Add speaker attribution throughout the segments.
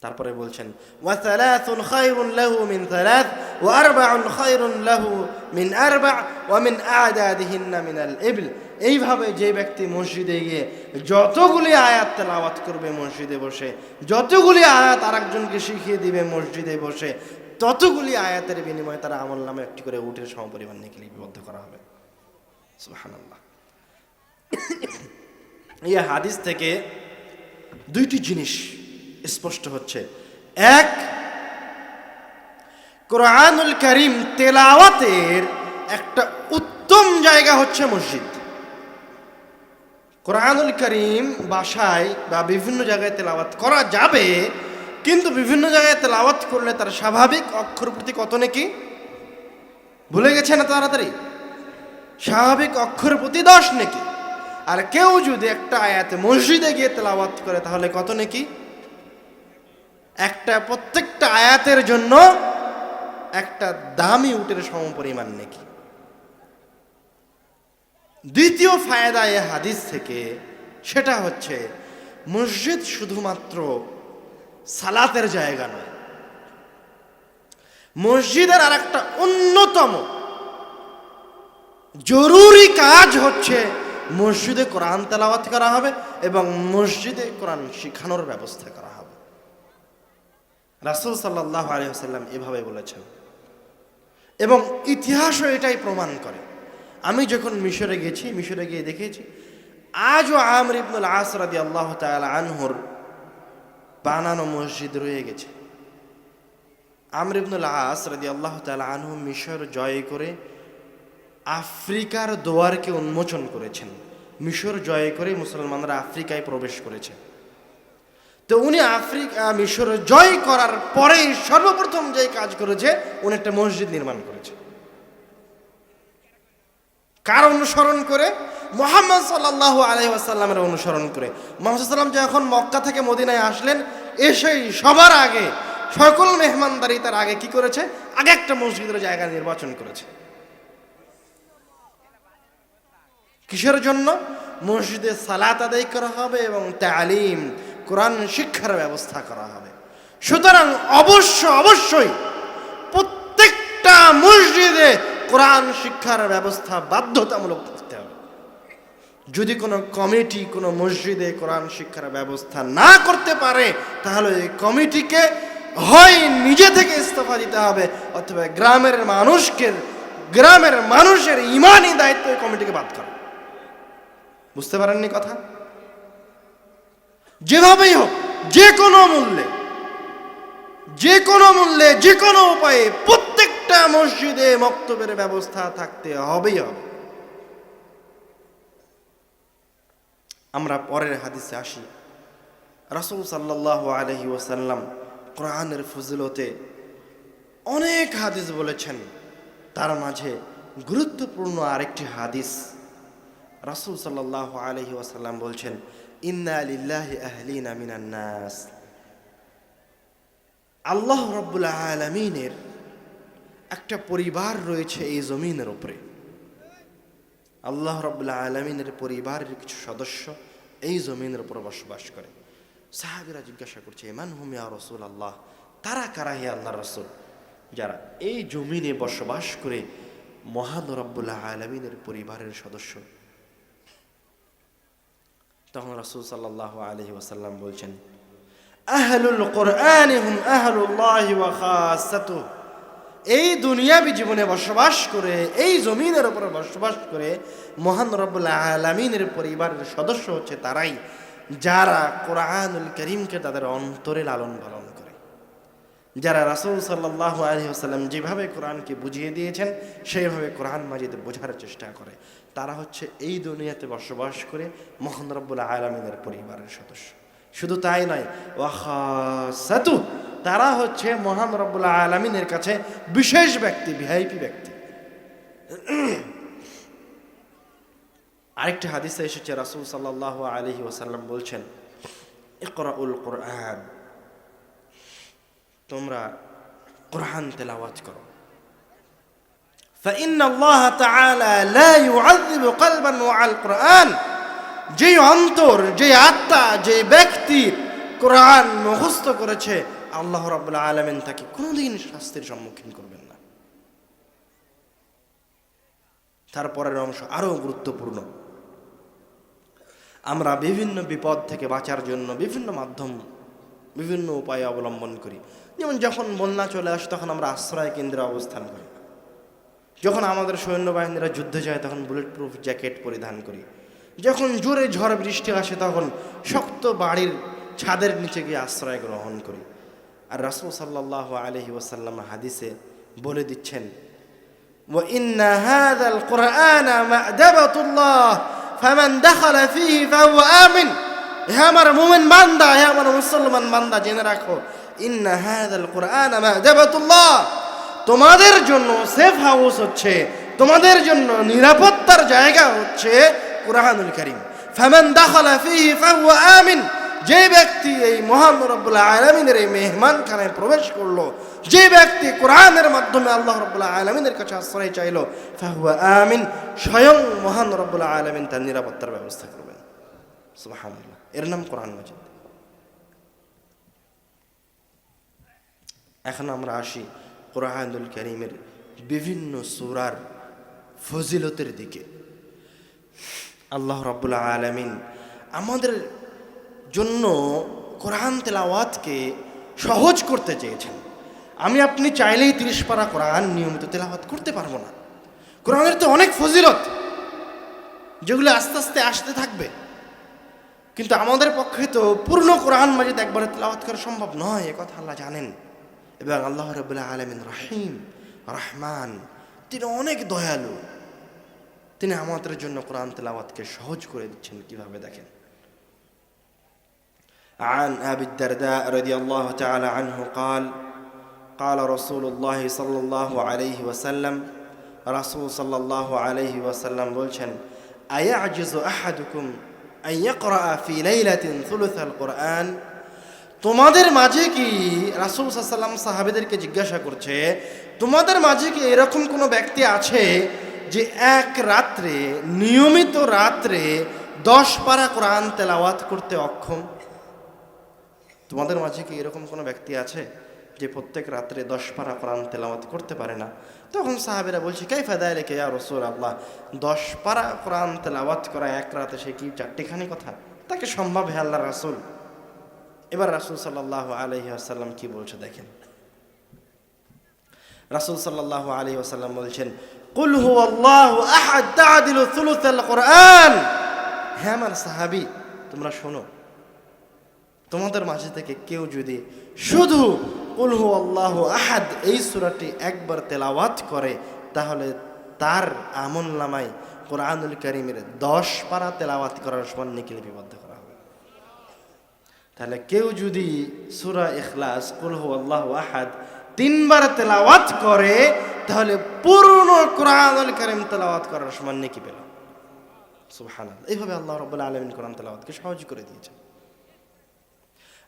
Speaker 1: তারপরে বলছেন মিন মিন মিন এইভাবে যে ব্যক্তি মসজিদে গিয়ে যতগুলি আয়াত তেলাওয়াত করবে মসজিদে বসে, যতগুলি আয়াত আরেকজনকে শিখিয়ে দিবে মসজিদে বসে, ততগুলি আয়াতের বিনিময়ে তারা আমল নামে একটি করে উঠের সমপরিমাণ নিয়ে লিপিবদ্ধ করা হবে। এই হাদিস থেকে দুইটি জিনিস স্পষ্ট হচ্ছে। এক, কোরআনুল করিম তেলাওয়াতের একটা উত্তম জায়গা হচ্ছে মসজিদ। কোরআনুল করিম বাসায় বা বিভিন্ন জায়গায় তেলাওয়াত করা যাবে, কিন্তু বিভিন্ন জায়গায় তেলাওয়াত করলে তার স্বাভাবিক অক্ষর প্রতি কত নাকি? ভুলে গেছে না তাড়াতাড়ি? স্বাভাবিক অক্ষর প্রতি দশ নাকি? আর কেউ যদি একটা আয়াতে মসজিদে গিয়ে তেলাওয়াত করে তাহলে কত নাকি? একটা প্রত্যেকটা আয়াতের জন্য একটা দামি উটের সম পরিমাণ নাকি। দ্বিতীয় ফায়দা এ হাদিস থেকে, সেটা হচ্ছে মসজিদ শুধুমাত্র সালাতের জায়গা নয়, মসজিদের আর একটা অন্যতম জরুরি কাজ হচ্ছে মসজিদে কোরআন তেলাওয়াত করা হবে এবং মসজিদে কোরআন শিখানোর ব্যবস্থা করা হবে। রাসুল সাল্লাহ আলহিহাল্লাম এভাবে বলেছেন। এবং ইতিহাসও এটাই প্রমাণ করে। আমি যখন মিশরে গেছি, মিশরে গিয়ে দেখেছি, আজও আমর ইবনুল আসরাদি আল্লাহ তাআলা আনহুর বানানো মসজিদ রয়ে গেছে। আমর ইবনুল আসরাদি আল্লাহ তাআলা আনহু মিশর জয় করে আফ্রিকার দোয়ারকে উন্মোচন করেছেন। মিশর জয় করে মুসলমানরা আফ্রিকায় প্রবেশ করেছে। তো উনি আফ্রিকা, মিশর জয় করার পরেই সর্বপ্রথম যে কাজ করেছে, উনি একটা মসজিদ নির্মাণ করেছে। কার অনুসরণ করে? মোহাম্মদ সাল্লাহ আলহি আসাল্লামের অনুসরণ করে। মোহাম্মদ সাল্লাম যখন মক্কা থেকে মদিনায় আসলেন, এসেই সবার আগে সকল মেহমানদারি তার আগে কি করেছে? আগে একটা মসজিদের জায়গা নির্বাচন করেছে। কিসের জন্য? মসজিদে সালাত আদায় করা হবে এবং তালিম কোরআন শিক্ষার ব্যবস্থা করা হবে। সুতরাং অবশ্য, অবশ্যই প্রত্যেকটা মসজিদে কোরআন শিক্ষার ব্যবস্থা বাধ্যতামূলক থাকতে হবে। যদি কোনো কমিটি কোনো মসজিদে কোরআন শিক্ষার ব্যবস্থা না করতে পারে, তাহলে এই কমিটিকে হয় নিজে থেকে ইস্তফা দিতে হবে, অথবা গ্রামের মানুষকে, গ্রামের মানুষের ইমানই দায়িত্ব এই কমিটিকে বাদ করা। বুঝতে পারেননি কথা? যেভাবেই হোক, যে কোনো মূল্যে, যে কোনো মূল্যে, যে কোনো উপায়ে প্রত্যেকটা মসজিদে মক্তবের ব্যবস্থা থাকতে হবেই হবে। আমরা পরের হাদিসে আসি। রাসুল সাল্লাহ আলহি ওসাল্লাম কোরআনের ফজিলতে অনেক হাদিস বলেছেন। তার মাঝে গুরুত্বপূর্ণ আরেকটি হাদিস রাসুল সাল্লাহ আলহি ওয়াসাল্লাম বলছেন ইন্না লিল্লাহি আহলিনা মিনান নাস আল্লাহ রব্বুল আলমিনের একটা পরিবার রয়েছে এই জমিনের উপরে। আল্লাহ রব্বুল আলমিনের পরিবারের কিছু সদস্য এই জমিনের উপর বসবাস করে। সাহাবিরা জিজ্ঞাসা করছে এমান হুমিয়া রসুল আল্লাহ তারা কারা হে আল্লাহ রসুল? যারা এই জমিনে বসবাস করে মহান রব্বুল্লাহ আলমিনের পরিবারের সদস্য। তখন রাসূল সাল্লাল্লাহু আলাইহি ওয়াসাল্লাম বলছেন, আহলুল কোরআন এই দুনিয়াবি জীবনে বসবাস করে, এই জমিনের উপর বসবাস করে মহান রব্বুল আলামিনের পরিবারের সদস্য হচ্ছে তারাই, যারা কোরআনুল করিমকে তাদের অন্তরে লালন পালন করে। যারা রাসূল সাল্লাল্লাহু আলাইহি ওয়াসাল্লাম যেভাবে কোরআনকে বুঝিয়ে দিয়েছেন সেইভাবে কোরআন মাজিদ বোঝার চেষ্টা করে। তারা হচ্ছে এই দুনিয়াতে বসবাস করে মোহান রব্বুল আলমিনের পরিবারের সদস্য। শুধু তাই নয় ওয়াহাসাতু তারা হচ্ছে মহান রব্বুল আলমিনের কাছে বিশেষ ব্যক্তি, ভিআইপি ব্যক্তি। আরেকটি হাদিসে এসেছে, রাসূল সাল্লাহ আলহি ওসাল্লাম বলছেন, ইকরাউল কোরআন, তোমরা কোরআন তেলাওয়াত করো। فإن الله تعالى لا يعذب قلبا وعلى القرآن যে অন্তর যে আত্মা যে ব্যক্তি কোরআন মুখস্থ করেছে আল্লাহ রাবুল্লাহ আলমেন তাকে কোনোদিন শাস্তির সম্মুখীন করবেন না তারপরের অংশ আরও গুরুত্বপূর্ণ আমরা বিভিন্ন বিপদ থেকে বাঁচার জন্য বিভিন্ন মাধ্যম বিভিন্ন উপায় অবলম্বন করি যেমন যখন বন্যা চলে আসে তখন আমরা আশ্রয় কেন্দ্রে অবস্থান করি যখন আমাদের সৈন্যবাহিনীরা যুদ্ধে যায় তখন বুলেট প্রুফ জ্যাকেট পরিধান করি যখন জোরে ঝড় বৃষ্টি আসে তখন শক্ত বাড়ির ছাদের নিচে গিয়ে আশ্রয় গ্রহণ করি আর রাসুল সাল্লাহ আলহি ওসাল্লাম হাদিসে বলে দিচ্ছেন وإن هذا القرآن مأدبة الله فمن دخل فيه فهو آمن হে আমার মুমিন বান্দা হে আমার মুসলমান বান্দা জেনে রাখো ইন্না হাদাল কোরআন মাদাবাতুল্লাহ তোমাদের জন্য সেফ হাউস হচ্ছে, তোমাদের জন্য নিরাপত্তার জায়গা হচ্ছে কোরআনুল করিম। ফামান দাখালা ফিহি ফাহুয়া আমিন। যে ব্যক্তি এই মহান রব্বুল্লাহ আলমিনের এই মেহমানখানায় প্রবেশ করল, যে ব্যক্তি কোরআনের মাধ্যমে আল্লাহ রব্বুল্লাহ কাছে আশ্রয় চাইলো, ফাহুয়া আমিন, স্বয়ং মহান রব্বুল্লাহ আলমিন তার নিরাপত্তার ব্যবস্থা করবেন। এর নাম কোরআন মাজিদ। এখন আমরা আসি কোরআনুল করিমের বিভিন্ন সুরার ফজিলতের দিকে। আল্লাহ রব্বুল্লাহ আলমিন আমাদের জন্য কোরআন তেলাওয়াতকে সহজ করতে চেয়েছেন। আমি আপনি চাইলেই তিরিশ পারা কোরআন নিয়মিত তেলাওয়াত করতে পারব না। কোরআনের তো অনেক ফজিলত, যেগুলো আস্তে আস্তে আসতে থাকবে। কিন্তু আমাদের পক্ষে তো পূর্ণ কোরআন মাজিদ একবারে তেলাওয়াত করা সম্ভব নয় কথা আল্লাহ জানেন। এবং আল্লাহ রবুল্লাহ আলমিন রহিম রহমান তিনি অনেক দয়ালু তিনি আমাদের জন্য কোরআন তেলাওয়াতকে সহজ করে দিচ্ছেন কিভাবে দেখেন عن أبي الدرداء رضي الله تعالى عنه قال قال رسول الله صلى الله عليه وسلم رسول صلى الله عليه وسلم বলছেন أيعجز أحدكم أن يقرأ في ليلة ثلث القرآن তোমাদের মাঝে কি রাসুল সাল্লাম সাহাবেদেরকে জিজ্ঞাসা করছে, তোমাদের মাঝে কি এরকম কোনো ব্যক্তি আছে যে এক রাত্রে, নিয়মিত রাত্রে দশ পারা কোরআন তেলাওয়াত করতে অক্ষম? তোমাদের মাঝে কি এরকম কোনো ব্যক্তি আছে যে প্রত্যেক রাত্রে দশ পারা কোরআন তেলাওয়াত করতে পারে না? তখন সাহাবেরা বলছে কাই ফায়দা লেখে ইয়া রসুল আল্লাহ দশ পারা কোরআন তেলাওয়াত করা এক রাতে সে কি চারটিখানি কথা? তাকে সম্ভব হে আল্লাহ রাসুল। এবার রাসুল সাল্লাহ আলহি আসাল্লাম কি বলছে দেখেন। রাসুল সাল্লাহ আলহি আসাল্লাম বলছেন হ্যাঁ আমার সাহাবী, তোমরা শোনো, তোমাদের মাঝে থেকে কেউ যদি শুধু উলহু আল্লাহ আহাদ এই সুরাটি একবার তেলাওয়াত করে, তাহলে তার আমল নামায় কোরআনুল করিমের দশ পারা তেলাওয়াত করার সমান নিকে লিপিবদ্ধ করা? তাহলে কেউ যদি সুরা ইখলাস কুলহু আল্লাহ আহাদ তিনবার তেলাওয়াত করে তাহলে পূর্ণ কোরআনুল করিম তেলাওয়াত করার সমান নেকি পেল সুবহানাল্লাহ এইভাবে আল্লাহ রব্বুল আলমিন কোরআন তেলাওয়াতকে সহজ করে দিয়েছেন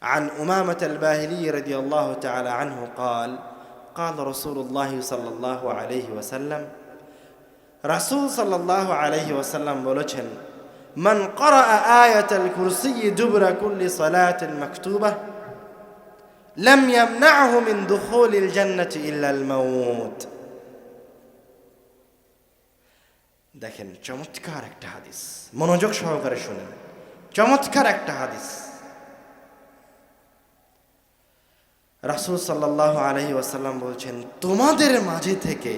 Speaker 1: عن أمامة الباهلي رضي الله تعالى عنه قال قال رسول الله صلى الله عليه وسلم رسول صلى الله عليه وسلم বলেছেন من قرأ آية الكرسي دبر كل صلاة مكتوبة لم يمنعه من دخول الجنة إلا الموت দেখেন চমৎকার একটা হাদিস মনোযোগ সহকারে শুনেন চমৎকার একটা হাদিস রাসুল সাল্লাহ আলহি ওয়াসাল্লাম বলছেন তোমাদের মাঝে থেকে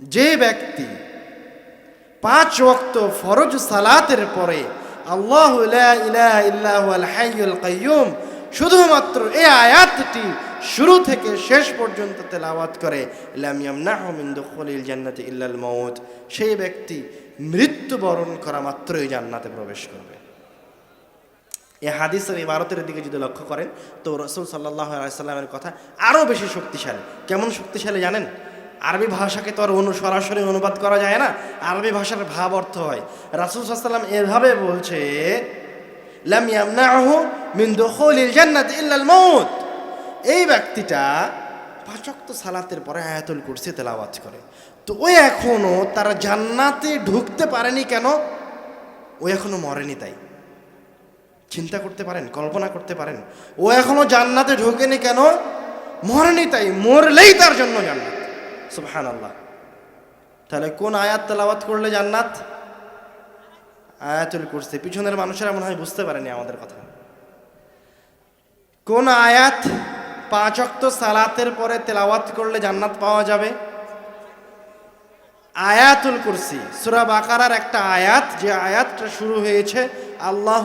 Speaker 1: যে ব্যক্তি পাঁচ ওয়াক্ত ফরজ সালাতের পরে আল্লাহ কাইয়ুম শুধুমাত্র এই আয়াতটি শুরু থেকে শেষ পর্যন্ত তেলাওয়াত করে জান্নাতে ইল্লাল মৌত সেই ব্যক্তি মৃত্যুবরণ করা মাত্রই জান্নাতে প্রবেশ করবে। এই হাদিসের এই ভারতের দিকে যদি লক্ষ্য করেন, তো রসুল সাল্লাহ আলাইসাল্লামের কথা আরও বেশি শক্তিশালী। কেমন শক্তিশালী জানেন? আরবি ভাষাকে তো আর অনু, সরাসরি অনুবাদ করা যায় না। আরবি ভাষার ভাব অর্থ হয়। রাসুল সাল্লাম এভাবে বলছে জান্নাত ইল্লাল এই ব্যক্তিটা পাঁচক্ত সালাতের পরে আয়াতুল কুরসি তেলাওয়াত করে। তো ওই এখনও তারা জান্নাতে ঢুকতে পারেনি কেন? ও এখনও মরেনি তাই। চিন্তা করতে পারেন, কল্পনা করতে পারেন। ও এখনও জান্নাতে ঢোকেনি কেন? মরেনি তাই, মরলেই তার জন্য জান্নাত। সুবহান আল্লাহ তাহলে কোন আয়াত তেলাওয়াত করলে জান্নাত? আয়াতুল কুরসি। পিছনের মানুষেরা মনে হয় বুঝতে পারেনি আমাদের কথা। কোন আয়াত পাঁচ অক্ত সালাতের পরে তেলাওয়াত করলে জান্নাত পাওয়া যাবে? আয়াতুল কুরসি। সুরা বাকারার একটা আয়াত, যে আয়াতটা শুরু হয়েছে, আল্লাহ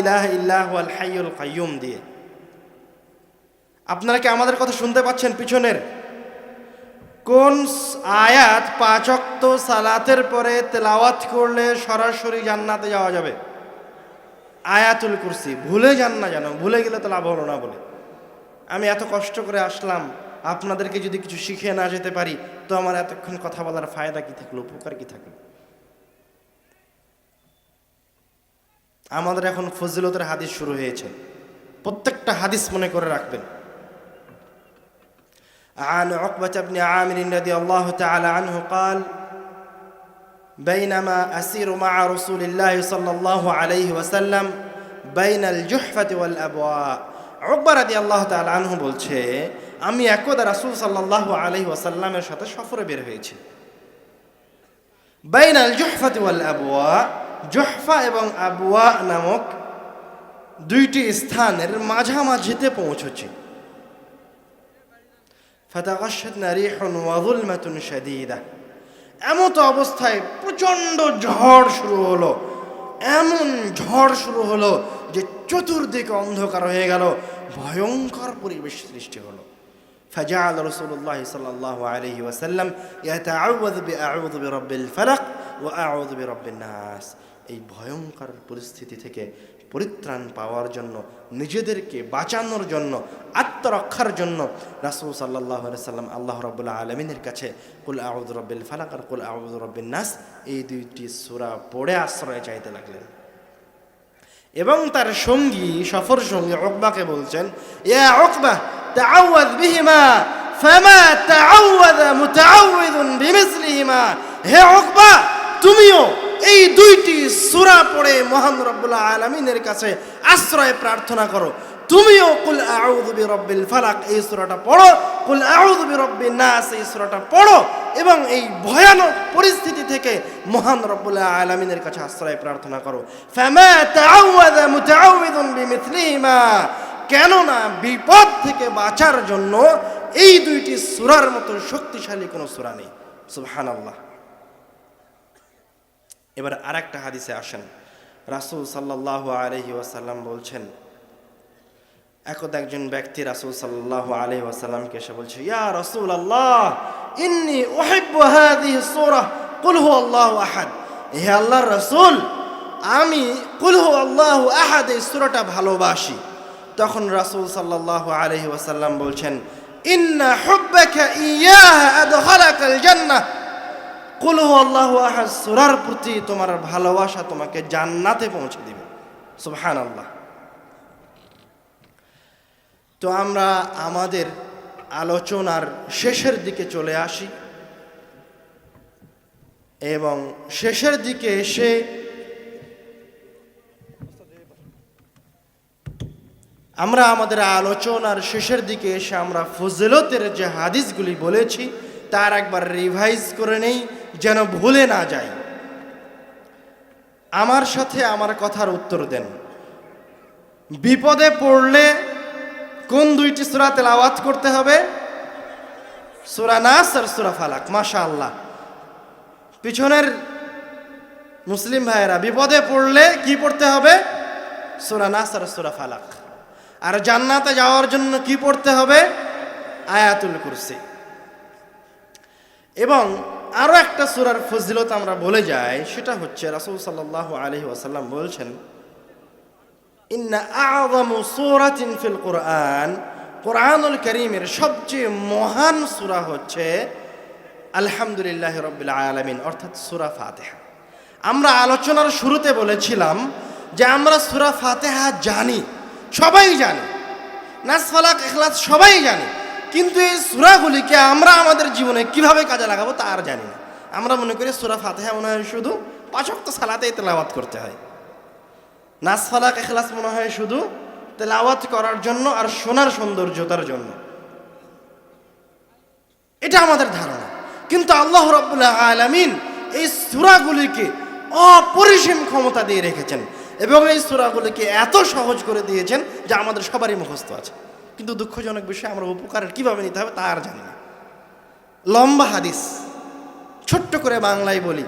Speaker 1: ইলাহ ইল্লাহ হাইয়ুল কাইয়ুম দিয়ে। আপনারা কি আমাদের কথা শুনতে পাচ্ছেন পিছনের? কোন আয়াত পাঁচ অক্ত সালাতের পরে তেলাওয়াত করলে সরাসরি জান্নাতে যাওয়া যাবে? আয়াতুল কুরসি, ভুলে যান না যেন, ভুলে গেলে তো লাভ হলো না বলে। আমি এত কষ্ট করে আসলাম, আপনাদেরকে যদি কিছু শিখে না যেতে পারি, তো আমার এতক্ষণ কথা বলার ফায়দা কি থাকল, উপকার কি থাকল? আমাদের এখন ফজিলতের হাদিস শুরু হয়েছে। প্রত্যেকটা হাদিস মনে করে রাখবেন। عن عقبة بن عامر رضي الله تعالى عنه قال بينما أسير مع رسول الله صلى الله عليه وسلم بين الجحفة والأبواء عقبة رضي الله تعالى عنه বলছে আমি একদা রাসূল সাল্লাল্লাহু আলাইহি ওয়াসাল্লামের সাথে সফরে বের হয়েছি বাইনাল জুহফাতি ওয়াল আবওয়া জুহফা এবং আবওয়া নামক দুইটি স্থানের মাঝামাঝিতে পৌঁছেছি ফাতাগাশাতনা রিহুন ওয়া যুলমাতুন শাদীদা এমত অবস্থায় প্রচণ্ড ঝড় শুরু হলো এমন ঝড় শুরু হলো যে চতুর্দিকে অন্ধকার হয়ে গেল ভয়ঙ্কর পরিবেশ সৃষ্টি হলো فجعل رسول الله صلى الله عليه وسلم يتعوذ بأعوذ برب الفلق وأعوذ برب الناس এই ভয়ঙ্কর পরিস্থিতি থেকে পরিত্রাণ পাওয়ার জন্য, নিজেদেরকে বাঁচানোর জন্য, আত্মরক্ষার জন্য রাসূল আলাইহি সাল্লাম আল্লাহ রাব্বুল আলামিনের কাছে, কুল আউযু রাব্বিল ফালাক আর কুল আউযু রাব্বিন নাস এই দুইটি সূরা পড়ে আশ্রয় চাইতে লাগলেন। এবং তার সঙ্গী, সফর সঙ্গী অকবাকে বলছেন, ইয়া উকবা তাআওয়াজ বিহিমা, ফামা তাআওয়াযা মুতাআওযিযুন বিমিসলিহিমা। হে উকবা, তুমিও এই দুইটি সুরা পড়ে মহান রব্বুল আলামিনের কাছে আশ্রয় প্রার্থনা করো। তুমিও কুল আউযু রব্বিল ফালাক এই সূরাটা পড়ো, কুল আউযু বিরাব্বিন নাস এই সূরাটা পড়ো এবং এই ভয়ানক পরিস্থিতি থেকে মহান রব্বুল আলামিনের কাছে আশ্রয় প্রার্থনা করো। কেননা বিপদ থেকে বাঁচার জন্য এই দুইটি সুরার মতো শক্তিশালী কোনো সূরা নেই। সুবহানাল্লাহ। এবার আরেকটা হাদিসে আসেন। রাসূল সাল্লাল্লাহু আলাইহি ওয়াসাল্লাম বলছেন, একদা একজন ব্যক্তি রাসূল সাল্লাল্লাহু আলাইহি ওয়াসাল্লামকে এসে বলছে, ইয়া রাসূল আল্লাহ ইন্নি উহিব্বু হাদিহি সূরা, কুল হুয়াল্লাহু আহাদ। হে আল্লাহর রাসূল, আমি কুল হুয়াল্লাহু আহাদ এই সূরাটা ভালোবাসি। তখন রাসূল সাল্লাল্লাহু আলাইহি ওয়াসাল্লাম বলছেন, ইন্না হুব্বাকা ইয়াহা আদখালাকাল জান্নাহ। কুল আল্লাহ আহাদ, সূরার প্রতি তোমার ভালোবাসা তোমাকে জান্নাতে পৌঁছে দিবে। সুবহানাল্লাহ। তো আমরা আমাদের আলোচনার শেষের দিকে চলে আসি। এবং শেষের দিকে এসে আমরা আমাদের আলোচনার শেষের দিকে এসে আমরা ফজিলতের যে হাদিসগুলি বলেছি, তার একবার রিভাইজ করে নেই। যেন ভুলে না যাই আমার সাথে আমার কথার উত্তর দেন। বিপদে পড়লে কোন দুইটি সূরা তেলাওয়াত করতে হবে? সূরা নাস আর সূরা ফালাক মাশা আল্লাহ পিছনের মুসলিম ভাইয়েরা, বিপদে পড়লে কি পড়তে হবে? সূরা নাস আর সূরা ফালাক। আর জান্নাতে যাওয়ার জন্য কি পড়তে হবে? আয়াতুল কুরসি। এবং আরও একটা সুরার ফজিলত আমরা বলে যাই, সেটা হচ্ছে রাসূল সাল্লাল্লাহু আলাইহি ওয়াসাল্লাম বলছেন, ইন্না আযমু সূরাতিন ফিল কোরআন কোরআনুল করিমের সবচেয়ে মহান সূরা হচ্ছে, আলহামদুলিল্লাহ আলামিন অর্থাৎ সূরা ফাতিহা। আমরা আলোচনার শুরুতে বলেছিলাম যে আমরা সূরা ফাতিহা জানি, সবাই জানি। নাস ফালাক, ইখলাস সবাই জানি। কিন্তু এই সুরাগুলিকে আমরা আমাদের জীবনে কীভাবে কাজে লাগাবো তা আর জানি না। আমরা মনে করি সূরা ফাতিহা মনে হয় শুধু পাঁচ ওয়াক্ত সালাতেই তেলাওয়াত করতে হয়। নাসফালাক এখলাস মনে হয় শুধু তেলাওয়াত করার জন্য আর সোনার সৌন্দর্যতার জন্য। এটা আমাদের ধারণা। কিন্তু আল্লাহ রব্বুল্লাহ আলামিন এই সুরাগুলিকে অপরিসীম ক্ষমতা দিয়ে রেখেছেন এবং এই সুরাগুলিকে এত সহজ করে দিয়েছেন যে আমাদের সবারই মুখস্থ আছে। কিন্তু দুঃখজনক বিষয়, আমরা উপকারের কীভাবে নিতে হবে তা আর জানি না। লম্বা হাদিস, ছোট্ট করে বাংলায় বলি।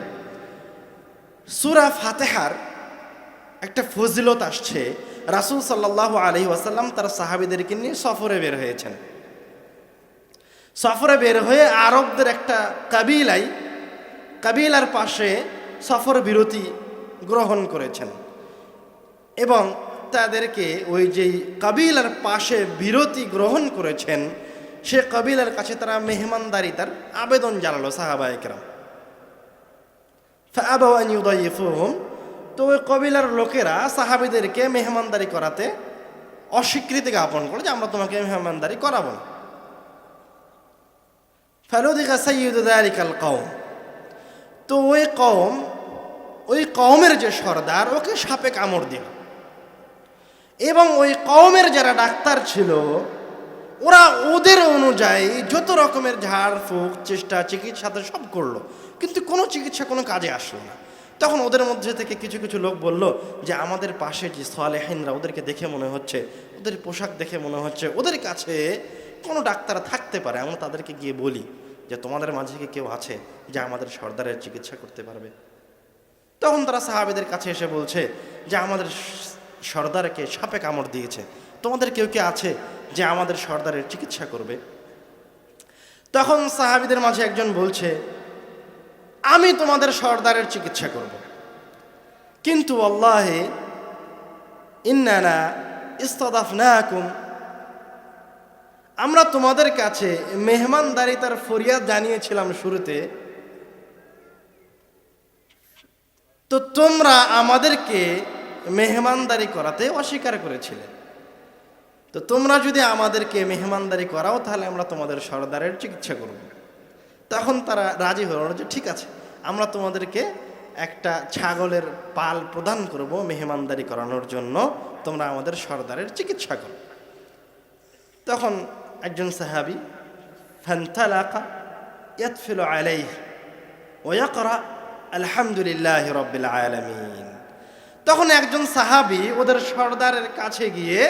Speaker 1: সুরা ফাতেহার একটা ফজিলত আসছে। রাসুল সাল্লাহ আলহি ওয়াসাল্লাম তার সাহাবিদেরকে নিয়ে সফরে বের হয়েছেন। সফরে বের হয়ে আরবদের একটা কাবিলাই কাবিলার পাশে সফর বিরতি গ্রহণ করেছেন। এবং তাদেরকে ওই যেই কাবিলার পাশে বিরতি গ্রহণ করেছেন, সে কাবিলার কাছে তারা মেহমানদারি তার আবেদন জানালো সাহাবাহিকরাম ফাবাউদ্দাইফুহম তো ওই কবিলার লোকেরা সাহাবিদেরকে মেহমানদারি করাতে অস্বীকৃতি জ্ঞাপন করে যে আমরা তোমাকে মেহমানদারি করাবো না। ফালুদিকা সৈয়দারিকাল কৌম তো ওই কৌম ওই কৌমের যে সর্দার, ওকে সাপে কামড় দিল। এবং ওই কৌমের যারা ডাক্তার ছিল, ওরা ওদের অনুযায়ী যত রকমের ঝাড়, ফুক, চেষ্টা, চিকিৎসা তো সব করল। কিন্তু কোনো চিকিৎসা কোনো কাজে আসলো না। তখন ওদের মধ্যে থেকে কিছু কিছু লোক বলল যে, আমাদের পাশে যে সোয়ালেহিনরা ওদেরকে দেখে মনে হচ্ছে, ওদের পোশাক দেখে মনে হচ্ছে, ওদের কাছে কোনো ডাক্তার থাকতে পারে, আমরা তাদেরকে গিয়ে বলি যে, তোমাদের মাঝে কি কেউ আছে যে, আমাদের সর্দারের চিকিৎসা করতে পারবে? তখন তারা সাহাবেদের কাছে এসে বলছে যে, আমাদের সর্দারকে সাপে কামড় দিয়েছে। তোমাদের কেউ কে আছে যে আমাদের সর্দারের চিকিৎসা করবে? তখন সাহাবিদের মাঝে একজন বলছে, আমি তোমাদের সর্দারের চিকিৎসা করব। কিন্তু আল্লাহে ইন্নানা ইস্তদাফনাকুম। আমরা তোমাদের কাছে মেহমানদারিতার ফরিয়াদ জানিয়েছিলাম শুরুতে। তো তোমরা আমাদেরকে মেহমানদারি করাতে অস্বীকার করেছিলে। তো তোমরা যদি আমাদেরকে মেহমানদারি করাও, তাহলে আমরা তোমাদের সর্দারের চিকিৎসা করব। তখন তারা রাজি হলো যে, ঠিক আছে, আমরা তোমাদেরকে একটা ছাগলের পাল প্রদান করব মেহমানদারি করানোর জন্য, তোমরা আমাদের সর্দারের চিকিৎসা করো। তখন একজন সাহাবি, ফান্তালাকা ইয়াতফিলু আলাইহ ওয়াকরা আলহামদুলিল্লাহ রব্বিল আলামিন। তখন একজন সাহাবি ওদের সর্দারের কাছে গিয়ে,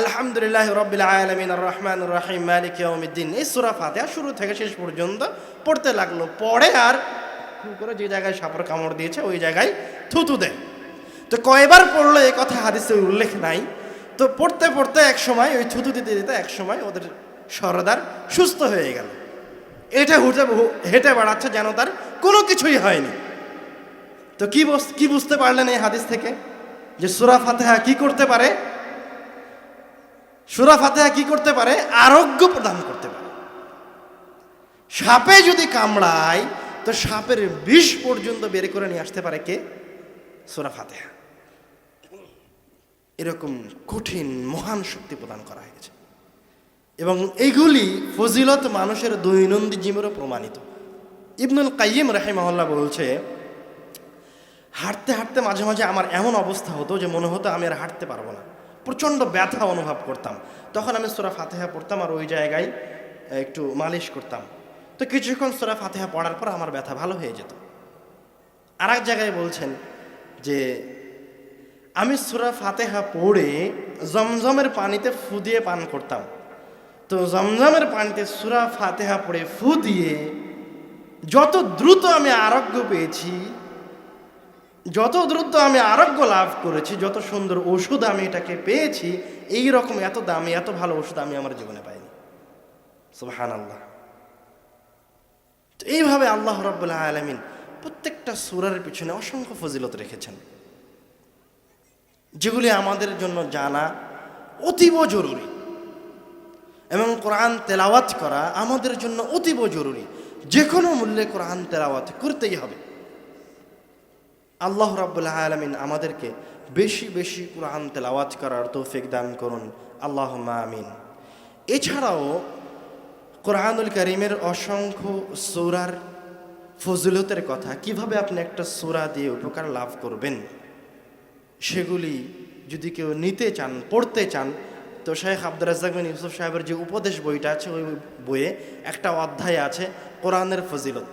Speaker 1: আলহামদুলিল্লাহ রব্বিল আলমিন রহমান রাহিম, মালিক ইয়াউমিদ্দিন। এই সুরা ফাতিহা শুরু থেকে শেষ পর্যন্ত পড়তে লাগল। পড়ে আর করে যে জায়গায় সাপর কামড় দিয়েছে, ওই জায়গায় থুতু দেয়। তো কয়বার পড়ল এ কথা হাদিসে উল্লেখ নাই। তো পড়তে পড়তে এক সময়, ওই থুতু দিতে দিতে এক সময় ওদের সরদার সুস্থ হয়ে গেল। এটা হুটে হেঁটে বেড়াচ্ছে যেন তার কোনো কিছুই হয়নি। তো কি কি বুঝতে পারলেন এই হাদিস থেকে? যে সুরা ফাতেহা কি করতে পারে? সুরা ফাতেহা কি করতে পারে? আরোগ্য প্রদান করতে পারে। সাপে যদি কামড়ায়, তো সাপের বিষ পর্যন্ত বের করে নিয়ে আসতে পারে কে? সুরা ফাতেহা। এরকম কঠিন, মহান শক্তি প্রদান করা হয়েছে। এবং এইগুলি ফজিলত মানুষের দৈনন্দিন জীবনেও প্রমাণিত। ইবনুল কাইম রাহিমাহুল্লাহ বলছে হাঁটতে হাঁটতে মাঝে মাঝে আমার এমন অবস্থা হতো যে মনে হতো আমি আর হাঁটতে পারব না। প্রচণ্ড ব্যথা অনুভব করতাম। তখন আমি সোরা ফাতেহা পড়তাম আর ওই জায়গায় একটু মালিশ করতাম। তো কিছুক্ষণ সোরা ফাতেহা পড়ার পর আমার ব্যথা ভালো হয়ে যেত। আর এক জায়গায় বলছেন যে, আমি সুরা ফাতেহা পড়ে জমজমের পানিতে ফু দিয়ে পান করতাম। তো জমজমের পানিতে সুরা ফাতেহা পড়ে ফু দিয়ে যত দ্রুত আমি আরোগ্য পেয়েছি যত দ্রুত আমি আরোগ্য লাভ করেছি, যত সুন্দর ওষুধ আমি এটাকে পেয়েছি, এই রকম এত দামি, এত ভালো ওষুধ আমি আমার জীবনে পাইনি। সুবহান আল্লাহ তো এইভাবে আল্লাহ রব্বুল্লাহ আলমিন প্রত্যেকটা সুরার পিছনে অসংখ্য ফজিলত রেখেছেন। যেগুলি আমাদের জন্য জানা অতীব জরুরি। এবং কোরআন তেলাওয়াত করা আমাদের জন্য অতীব জরুরি। যে কোনো মূল্যে কোরআন তেলাওয়াত করতেই হবে। আল্লাহ রাব্বুল্লাহ আলমিন আমাদেরকে বেশি বেশি কোরআন তেলাওয়াত করার তৌফিক দান করুন। আল্লাহ আমিন। এছাড়াও কোরআনুল করিমের অসংখ্য সৌরার ফজিলতের কথা, কীভাবে আপনি একটা সূরা দিয়ে উপকার লাভ করবেন, সেগুলি যদি কেউ নিতে চান, পড়তে চান, তো শেখ আব্দুর রাজ্জাক বিন ইউসুফ সাহেবের যে উপদেশ বইটা আছে, ওই বইয়ে একটা অধ্যায় আছে, কোরআনের ফজিলত।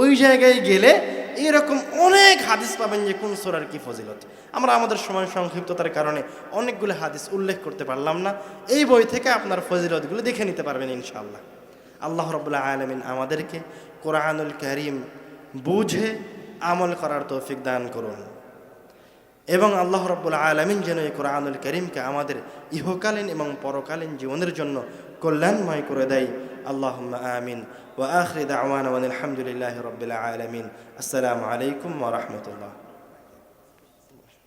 Speaker 1: ওই জায়গায় গেলে এরকম অনেক হাদিস পাবেন যে কোন সোরার কি ফজিলত। আমরা আমাদের সময় সংক্ষিপ্ততার কারণে অনেকগুলো হাদিস উল্লেখ করতে পারলাম না। এই বই থেকে আপনার ফজিলতগুলো দেখে নিতে পারবেন ইনশাআল্লাহ। আল্লাহ রবুল্লাহ আলমিন আমাদেরকে কোরআনুল করিম বুঝে আমল করার তৌফিক দান করুন। এবং আল্লাহ রব্বুল আলমিন যেন এই কোরআনুল করিমকে আমাদের ইহকালীন এবং পরকালীন জীবনের জন্য কল্যাণময় করে দেয়। আল্লাহ আমিন ও আখরি দাওয়ান আলহামদুলিল্লাহ রবিল আলমিন আসসালামু আলাইকুম ওরহমতুল্লাহ